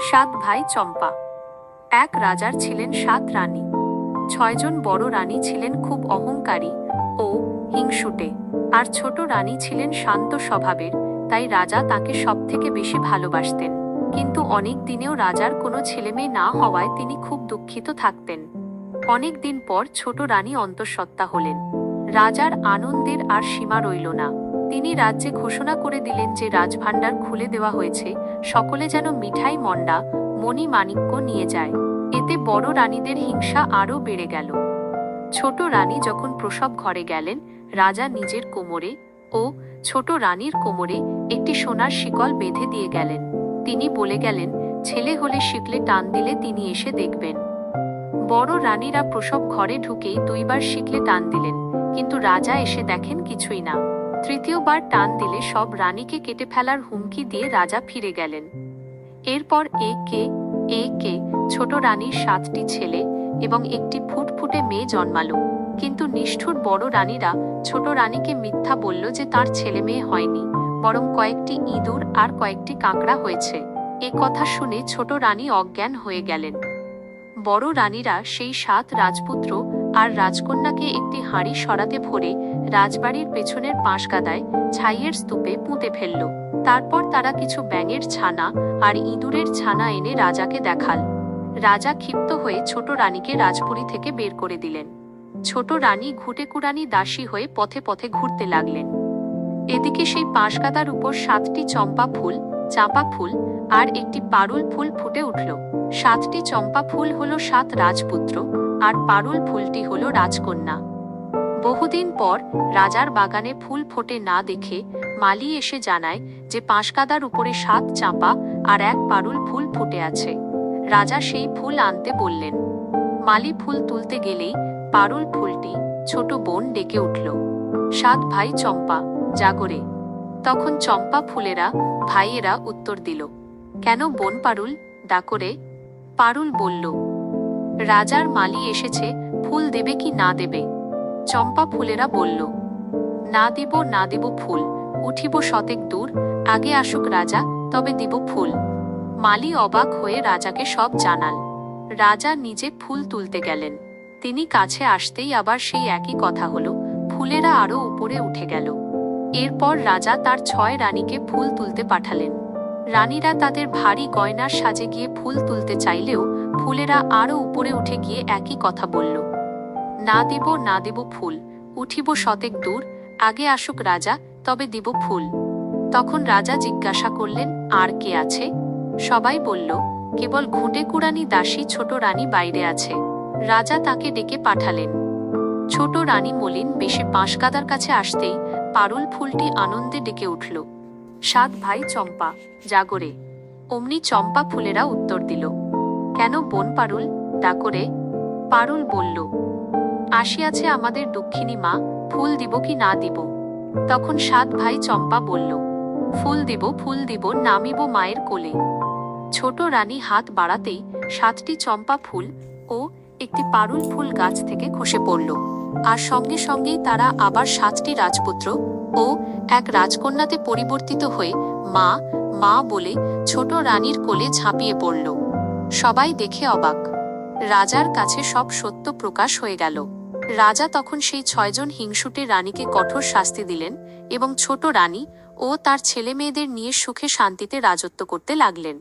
সাত ভাই চম্পা। এক রাজার ছিলেন সাত রানী। ছয়জন বড় রানী ছিলেন খুব অহংকারী ও হিংসুটে। আর ছোট রানী ছিলেন শান্ত স্বভাবের, তাই রাজা তাকে সবথেকে বেশি ভালোবাসতেন। কিন্তু অনেক দিনেও রাজার কোনো ছেলেমেয়ে না হওয়ায় তিনি খুব দুঃখিত থাকতেন। অনেক দিন পর ছোট রানী অন্তঃসত্ত্বা হলেন। রাজার আনন্দের আর সীমা রইল না। তিনি রাজ্যে ঘোষণা করে দিলেন যে রাজভাণ্ডার খুলে দেওয়া হয়েছে, সকলে যেন মিঠাই মন্ডা, মণি মাণিক্য নিয়ে যায়। এতে বড় রানীদের হিংসা আরও বেড়ে গেল। ছোট রানী যখন প্রসব ঘরে গেলেন, রাজা নিজের কোমরে ও ছোট রানীর কোমরে একটি সোনার শিকল বেঁধে দিয়ে গেলেন। তিনি বলে গেলেন, ছেলে হলে শিকলে টান দিলে তিনি এসে দেখবেন। বড় রানীরা প্রসব ঘরে ঢুকেই দুইবার শিকলে টান দিলেন, কিন্তু রাজা এসে দেখেন কিছুই না। তৃতীয়বার টান দিলে সব রানীকে কেটে ফেলার হুমকি দিয়ে রাজা ফিরে গেলেন। এরপর এ কে এ কে ছোট রানীর সাতটি ছেলে এবং একটি ফুটফুটে মেয়ে জন্মালো। কিন্তু নিষ্ঠুর বড় রানীরা ছোট রানীকে মিথ্যা বলল যে তার ছেলে মেয়ে হয়নি, বরং কয়েকটি ইঁদুর আর কয়েকটি কাঁকড়া হয়েছে। এ কথা শুনে ছোট রানী অজ্ঞান হয়ে গেলেন। বড় রানীরা সেই সাত রাজপুত্র আর রাজকন্যাকে একটি হাঁড়ি সরাতে ভরে রাজবাড়ির পেছনের পাঁশগাদায় ছাইয়ের স্তূপে পুঁতে ফেলল। তারপর তারা কিছু ব্যাঙের ছানা আর ইঁদুরের ছানা এনে রাজাকে দেখাল। রাজা ক্ষিপ্ত হয়ে ছোট রানীকে রাজপুরী থেকে বের করে দিলেন। ছোট রানী ঘুটেকুরানি দাসী হয়ে পথে পথে ঘুরতে লাগলেন। এদিকে সেই পাঁশগাদার উপর সাতটি চম্পা ফুল, চাঁপা ফুল আর একটি পারুল ফুল ফুটে উঠল। সাতটি চম্পা ফুল হল সাত রাজপুত্র। আর পারুল ফুলটি হলো রাজকন্যা। বহুদিন পর রাজার বাগানে ফুল ফোটে না দেখে মালি এসে জানায় যে পাঁশকাদার উপরে সাত চাঁপা আর এক পারুল ফুল ফুটে আছে। রাজা সেই ফুল আনতে বললেন, মালি ফুল তুলতে গেলেই পারুল ফুলটি ছোট বোন ডেকে উঠল। সাত ভাই চম্পা জাগরে তখন চম্পা ফুলেরা, ভাইয়েরা উত্তর দিল, কেন বোন পারুল ডাকরে পারুল বলল রাজার মালি এসেছে, ফুল দেবে কি না দেবে? চম্পা ফুলেরা বলল, না দিব না দিব ফুল, উঠিব শতেক দূর, আগে আসুক রাজা, তবে দিব ফুল। মালি অবাক হয়ে রাজাকে সব জানাল। রাজা নিজে ফুল তুলতে গেলেন। তিনি কাছে আসতেই আবার সেই একই কথা হলো, ফুলেরা আরও উপরে উঠে গেল। এরপর রাজা তার ছয় রানীকে ফুল তুলতে পাঠালেন। রানীরা তাদের ভারী গয়নার সাজে গিয়ে ফুল তুলতে চাইলেও ফুলেরা আরও উপরে উঠে গিয়ে একই কথা বলল, না দেব না দেব ফুল, উঠিব শতেক দূর, আগে আসুক রাজা, তবে দিব ফুল। তখন রাজা জিজ্ঞাসা করলেন, আর কে আছে? সবাই বলল, কেবল ঘুঁটে কুড়ানি দাসী ছোট রানী বাইরে আছে। রাজা তাকে ডেকে পাঠালেন। ছোট রানী মলিন বেশে পাঁশগাদার কাছে আসতেই পারুল ফুলটি আনন্দে ডেকে উঠল। সাত ভাই চম্পা জাগরে অমনি চম্পা ফুলেরা উত্তর দিল কেন বোন পারুল? ডাকরে পারুল বলল, আসিয়াছে আমাদের দক্ষিণী মা, ফুল দিব কি না দিব? তখন সাত ভাই চম্পা বলল, ফুল দিব ফুল দিব, নামিব মায়ের কোলে। ছোট রানী হাত বাড়াতেই সাতটি চম্পা ফুল ও একটি পারুল ফুল গাছ থেকে খসে পড়ল। আর সঙ্গে সঙ্গেই তারা আবার সাতটি রাজপুত্র ও এক রাজকন্যাতে পরিবর্তিত হয়ে মা মা বলে ছোট রানীর কোলে ঝাঁপিয়ে পড়ল। সবাই দেখে অবাক। রাজার কাছে সব সত্য প্রকাশ হয়ে গেল। রাজা তখন সেই ছয়জন হিংসুটে রানীকে কঠোর শাস্তি দিলেন এবং ছোট রানী ও তার ছেলে মেয়েদের নিয়ে সুখে শান্তিতে রাজত্ব করতে লাগলেন।